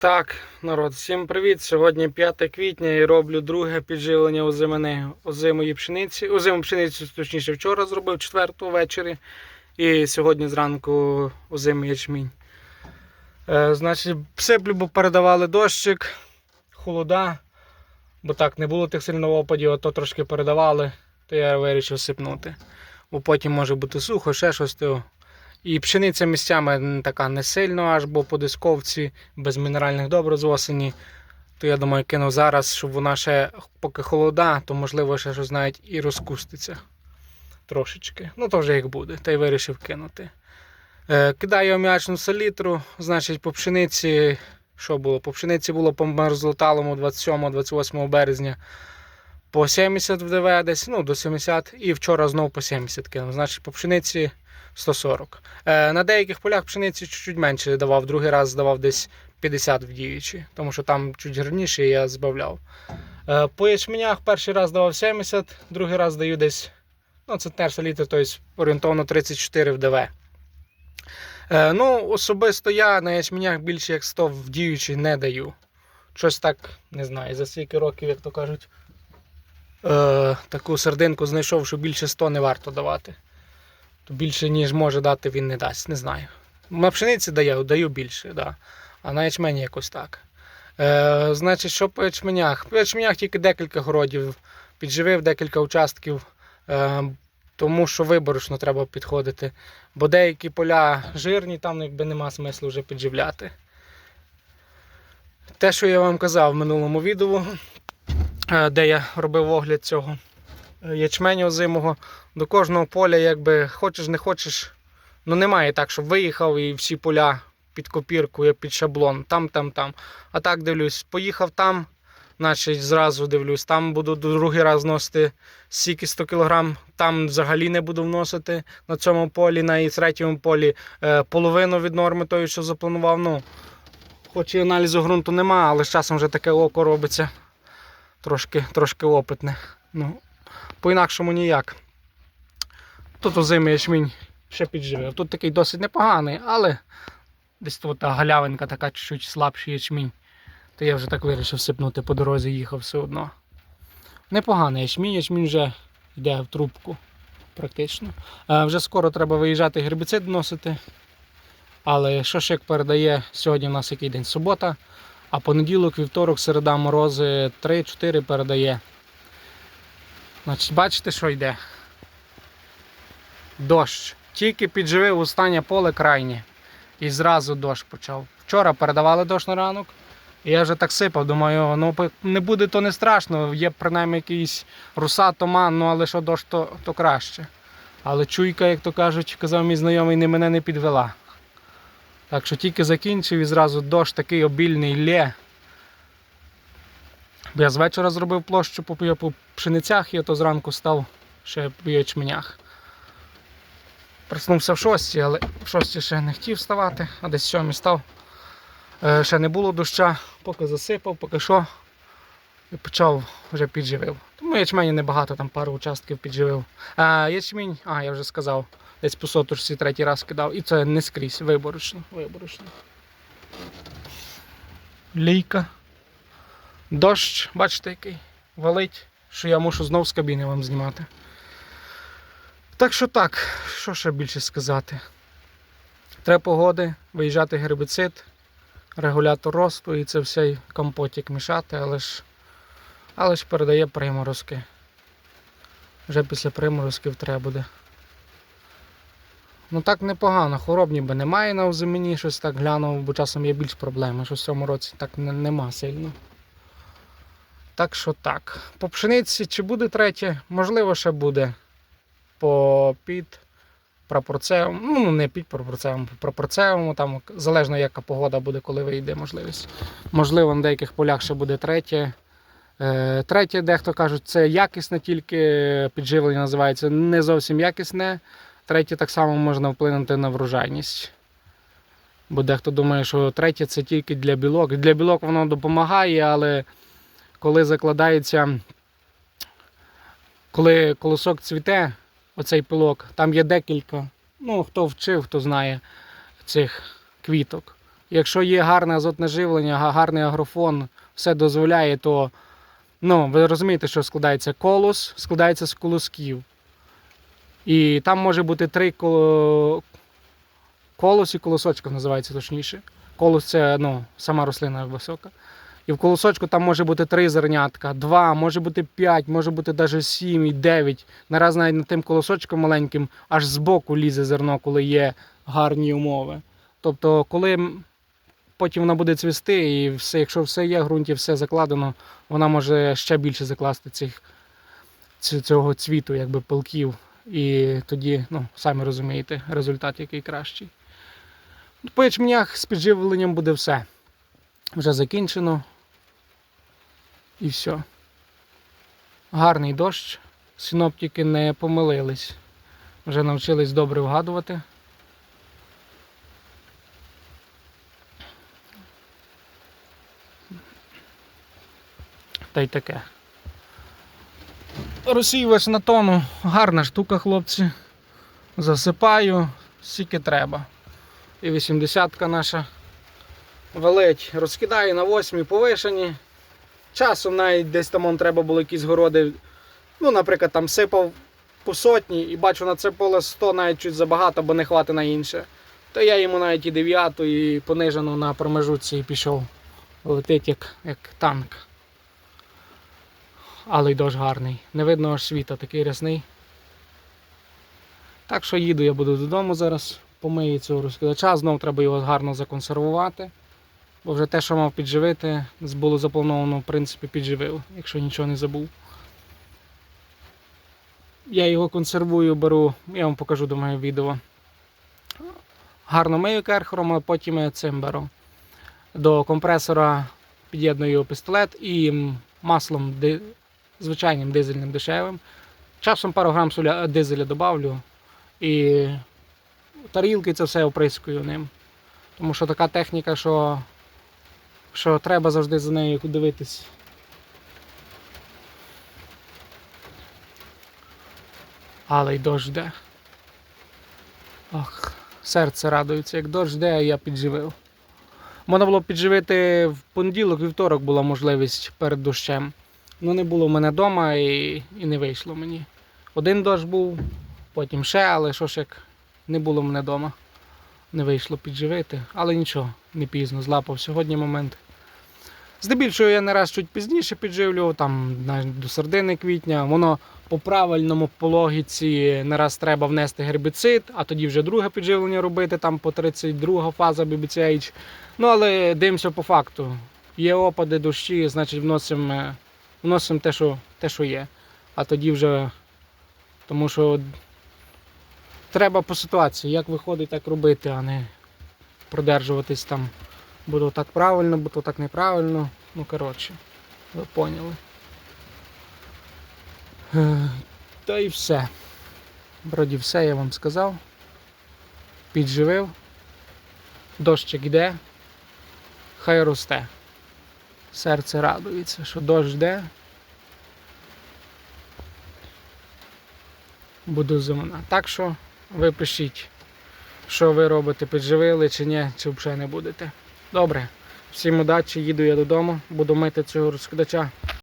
Так, народ, всім привіт! Сьогодні 5 квітня і роблю друге підживлення озимини озимої пшениці. Озиму пшеницю, точніше, вчора зробив 4 ввечері. І сьогодні зранку озимий ячмінь. Е, значить, сиплю, бо передавали дощик, холода. Бо так, не було тих сильно опадів, а то трошки передавали, то я вирішив сипнути. Бо потім може бути сухо, ще щось. То... І пшениця місцями така не сильно, аж бо по дисковці, без мінеральних добрив з осені. То я думаю, кинув зараз, щоб вона ще поки холода, то можливо ще щось навіть і розкуститься трошечки. Ну то вже як буде, та й вирішив кинути. Е, кидаю аміачну селітру, значить по пшениці. Що було? По пшениці було по мерзлоталому 27-28 березня по 70 в ДВ десь, ну до 70, і вчора знову по 70 кинув. Значить, по пшениці 140. Е, на деяких полях пшениці чуть-чуть менше давав, другий раз давав десь 50 в діючі, тому що там чуть гарніше я збавляв. Е, по ячменях перший раз давав 70, другий раз даю десь ну, центнер літр, тобто орієнтовно 34 в ДВ. Е, ну, особисто я на ячменях більше як 100 в діючі не даю. Щось так, не знаю, за скільки років, як то кажуть, е, таку сердинку знайшов, що більше 100 не варто давати. То більше, ніж може дати, він не дасть, не знаю. На пшениці даю, даю більше, да. а на ячмені якось так. Е, значить, що по ячменях? По ячменях тільки декілька городів, підживив декілька участків, е, тому що виборочно треба підходити. Бо деякі поля жирні, там якби нема смислу вже підживляти. Те, що я вам казав в минулому відео, е, де я робив огляд цього ячменю озимого, до кожного поля, якби хочеш, не хочеш, ну немає так, щоб виїхав і всі поля під копірку, як під шаблон, там, там, там. А так дивлюсь, поїхав там, значить зразу дивлюсь, там буду другий раз носити стільки 100 кг, там взагалі не буду вносити на цьому полі, на і третьому полі е, половину від норми тої, що запланував. Ну, хоч і аналізу ґрунту нема, але з часом вже таке око робиться трошки, трошки опитне. Ну, по-інакшому ніяк. Тут озимий ячмінь ще підживив. Тут такий досить непоганий, але десь тут та галявинка така чуть-чуть слабший ячмінь. То я вже так вирішив сипнути по дорозі, їхав все одно. Непоганий ячмінь, ячмінь вже йде в трубку практично. Е, вже скоро треба виїжджати гербіцид вносити. Але що як передає, сьогодні у нас який день? Субота, а понеділок, вівторок, середа, морози 3-4 передає. Значить, бачите, що йде? Дощ. Тільки підживив останнє поле крайнє. І зразу дощ почав. Вчора передавали дощ на ранок. І я вже так сипав, думаю, ну не буде то не страшно, є принаймні якийсь руса, туман, ну але що дощ, то, то краще. Але чуйка, як то кажуть, казав мій знайомий, не мене не підвела. Так що тільки закінчив і зразу дощ такий обільний лє. Бо Я з вечора зробив площу по, по пшеницях, і то зранку став ще по ячменях. Проснувся в шостій, але в шостій ще не хотів вставати, а десь в сьомій став. Е, ще не було доща, поки засипав, поки що. І почав вже підживив. Тому ячмені небагато, там пару участків підживив. А, ячмінь, а, я вже сказав, десь по сотушці третій раз кидав. І це не скрізь, виборочно. виборочно. Лійка. Дощ, бачите, який валить, що я мушу знов з кабіни вам знімати. Так що так, що ще більше сказати? Треба погоди, виїжджати гербіцид, регулятор росту і це все компотик мішати, але ж, але ж передає приморозки. Вже після приморозків треба буде. Ну так непогано, хвороб ніби немає на озимені, щось так глянув, бо часом є більш проблеми, що в цьому році так нема сильно. Так що так. По пшениці чи буде третє? Можливо, ще буде по під прапорцевому, ну не під прапорцевому, по прапорцевому, там залежно яка погода буде, коли вийде можливість. Можливо, на деяких полях ще буде третє. Е, Третє, дехто кажуть, це якісне тільки підживлення називається, не зовсім якісне. Третє так само можна вплинути на врожайність. Бо дехто думає, що третє це тільки для білок. Для білок воно допомагає, але коли закладається, коли колосок цвіте, оцей пилок, там є декілька. Ну, хто вчив, хто знає цих квіток. Якщо є гарне азотне живлення, га- гарний агрофон, все дозволяє, то ну, ви розумієте, що складається колос, складається з колосків. І там може бути три коло... колос і колосочка називається точніше. Колос це ну, сама рослина висока. І в колосочку там може бути три зернятка, два, може бути п'ять, може бути навіть сім і дев'ять. Нараз навіть над тим колосочком маленьким аж збоку лізе зерно, коли є гарні умови. Тобто, коли потім вона буде цвісти, і все, якщо все є в ґрунті, все закладено, вона може ще більше закласти цих, цього цвіту, якби пилків. І тоді, ну, самі розумієте, результат який кращий. По ячменях з підживленням буде все. Вже закінчено. І все. Гарний дощ. Синоптики не помилились. Вже навчились добре вгадувати. Та й таке. Розсіювач на тону. Гарна штука, хлопці. Засипаю, скільки треба. І 80-ка наша велить. Розкидаю на 8 повишені. Часом навіть десь там он треба було якісь городи. Ну, наприклад, там сипав по сотні і бачу на це поле 100 навіть чуть забагато, бо не хватить на інше. То я йому навіть і дев'яту, і понижену на промежутці і пішов. Летить як, як танк. Але й дощ гарний. Не видно аж світа, такий рясний. Так що їду, я буду додому зараз, помию цього розкидача, знов треба його гарно законсервувати. Бо вже те, що мав підживити, було заплановано, в принципі, підживив, якщо нічого не забув. Я його консервую, беру, я вам покажу думаю, відео. Гарно мию керхером, а потім цим беру. До компресора під'єдную пістолет і маслом ди- звичайним дизельним дешевим. Часом пару грам соля, дизеля добавлю і тарілки це все оприскую ним. Тому що така техніка, що, що треба завжди за нею дивитись. Але й дощ йде. Ох, серце радується, як дощ йде, я підживив. Можна було підживити в понеділок, вівторок була можливість перед дощем. Ну не було в мене вдома і, і не вийшло мені. Один дощ був, потім ще, але що ж як не було в мене вдома. Не вийшло підживити, але нічого, не пізно, злапав сьогодні момент. Здебільшого я не раз чуть пізніше підживлював, там до середини квітня. Воно по правильному по логіці не раз треба внести гербіцид, а тоді вже друге підживлення робити, там по 32 фаза BBCH. Ну але дивимося по факту. Є опади, дощі, значить вносимо, вносимо те, що, те, що є. А тоді вже. Тому що треба по ситуації, як виходить, так робити, а не продержуватись там. Буду так правильно, буду так неправильно. Ну, коротше, ви поняли. Е, Та і все. Вроді все я вам сказав. Підживив. Дощик йде. Хай росте. Серце радується, що дощ йде. Буду зимна. Так що ви пишіть, що ви робите, підживили чи ні, чи взагалі не будете. Добре. Всім удачі, їду я додому, буду мити цього розкидача.